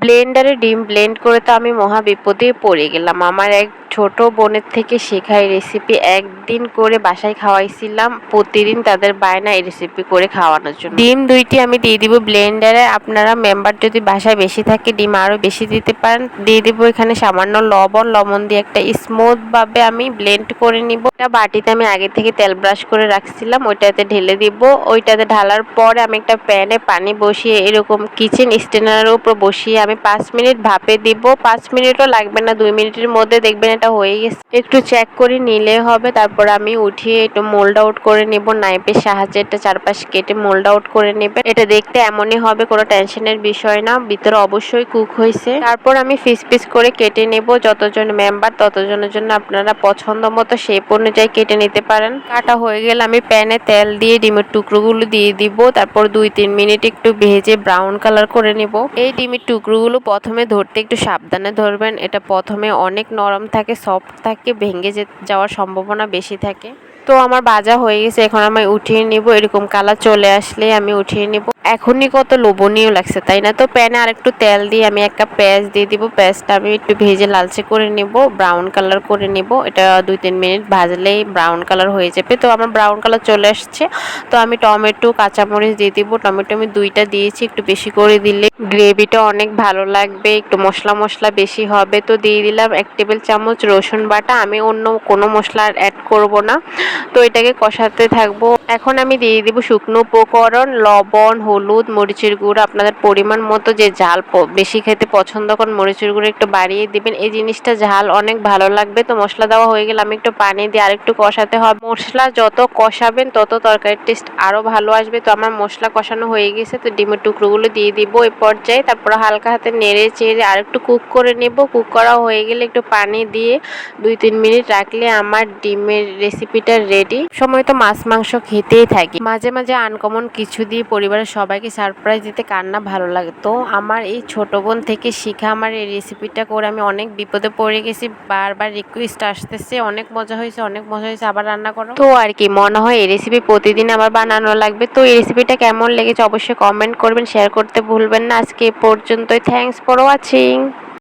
ব্লেন্ডারে ডিম ব্লেন্ড করে তো আমি মহা বিপদে পড়ে গেলাম। আমার এক ছোট বোনের থেকে শেখা এই রেসিপি একদিন করে বাসায় খাওয়াইছিলাম, প্রতিদিন তাদের বায়না এই রেসিপি করে খাওয়ানোর জন্য। ডিম দুইটি আমি দিয়ে দিব ব্লেন্ডারে আপনারা মেম্বার যদি বাসায় বেশি থাকে, ডিম আরও বেশি দিতে পারেন। দিয়ে দিব এখানে সামান্য লবণ লবণ দিয়ে একটা স্মুথভাবে আমি ব্লেন্ড করে নিব। এটা বাটিতে আমি আগে থেকে তেল ব্রাশ করে রাখছিলাম, ওইটাতে ঢেলে দিব। ওইটাতে ঢালার পরে আমি একটা প্যানে পানি বসিয়ে এরকম কিচেন স্ট্যান্ডারের উপর বসিয়ে আমি পাঁচ মিনিট ভাপে দিব। পাঁচ মিনিটও লাগবে না, দুই মিনিটের মধ্যে দেখবেন এটা হয়ে গেছে। একটু চেক করে নিলে হবে, তারপর আমি উঠিয়ে একটু মোল্ড আউট করে নেব। নাইপের সাহায্যে এটা চারপাশ কেটে মোল্ড আউট করে নেবে। এটা দেখতে এমনই হবে, কোনো টেনশনের বিষয় না। ভিতরে অবশ্যই কুক হয়েছে। তারপর আমি ফিস পিস করে কেটে নেব। যতজন মেম্বার ততজনের জন্য আপনারা পছন্দ মতো শেপ অনুযায়ী কেটে নিতে পারেন। কাটা হয়ে গেলে আমি প্যানে তেল দিয়ে ডিমের টুকরোগুলো দিয়ে দিব। তারপর দুই তিন মিনিট একটু ভেজে ব্রাউন কালার করে নেব। এই ডিমের টুকরোগুলো প্রথমে ধরতে একটু সাবধানে ধরবেন। এটা প্রথমে অনেক নরম থাকে সফট থাকে, ভেঙে যাওয়ার সম্ভাবনা বেশি থাকে। তো আমার বাজা হয়ে গেছে, এখন আমি উঠিয়ে নিব, এরকম কালার চলে আসলে আমি উঠিয়ে নিব। এখনই কত লোভনীয় লাগছে, তাই না? তো প্যানে আর একটু তেল দিয়ে আমি একটা পেঁয়াজ দিয়ে দিব। পেঁয়াজটা আমি একটু ভেজে লালচে করে নিব ব্রাউন কালার করে নিব। এটা দুই তিন মিনিট ভাজলেই ব্রাউন কালার হয়ে যাবে। তো আমার ব্রাউন কালার চলে আসছে। তো আমি টমেটো, কাঁচামরিচ দিয়ে দিব। টমেটো আমি দুইটা দিয়েছি, একটু বেশি করে দিলে গ্রেভিটা অনেক ভালো লাগবে, একটু মশলা মশলা বেশি হবে। তো দিয়ে দিলাম এক টেবিল চামচ রসুন বাটা। আমি অন্য কোনো মশলা অ্যাড করব না। তো এটাকে কষাতে থাকব। এখন আমি দিয়ে দিব শুকনো উপকরণ, লবণ, হলুদ মরিচের গুঁড়ো, আপনাদের পরিমাণ মতো যে ঝাল বেশি খেতে পছন্দ করেন, মরিচের গুঁড়ো একটু বাড়িয়ে দিবেন। এই জিনিসটা ঝাল অনেক ভালো লাগবে। তো মশলা দেওয়া হয়ে গেলে আমি একটু পানি দিয়ে আরেকটু কষাতে হবে। মশলা যত কষাবেন, তত তরকারির টেস্ট আরও ভালো আসবে। তো আমার মশলা কষানো হয়ে গেছে। তো ডিমের টুকরোগুলো দিয়ে দিব এই পর্যায়ে। তারপর হালকা হাতে নেড়ে চেড়ে আরেকটু কুক করে নেব। কুক করা হয়ে গেলে একটু পানি দিয়ে দুই তিন মিনিট রাখলে আমার ডিমের রেসিপিটা রেডি সময় তো মাছ, মাংস খেতেই থাকি। মাঝে মাঝে আনকমন কিছু দিয়ে পরিবারের সবাইকে সারপ্রাইজ দিতে কান্না ভালো লাগে। তো আমার এই ছোট বোন থেকে শিখা আমার এই রেসিপিটা করে আমি অনেক বিপদে পড়ে গেছি। বারবার রিকোয়েস্ট আসতেছে, অনেক মজা হয়েছে, অনেক মজা হয়েছে, আবার রান্না করো। তো আর কি, মনে হয় এই রেসিপি প্রতিদিন আমার বানানো লাগবে। তো এই রেসিপিটা কেমন লেগেছে অবশ্যই কমেন্ট করবেন শেয়ার করতে ভুলবেন না। আজকে পর্যন্তই থ্যাংকস ফর ওয়াচিং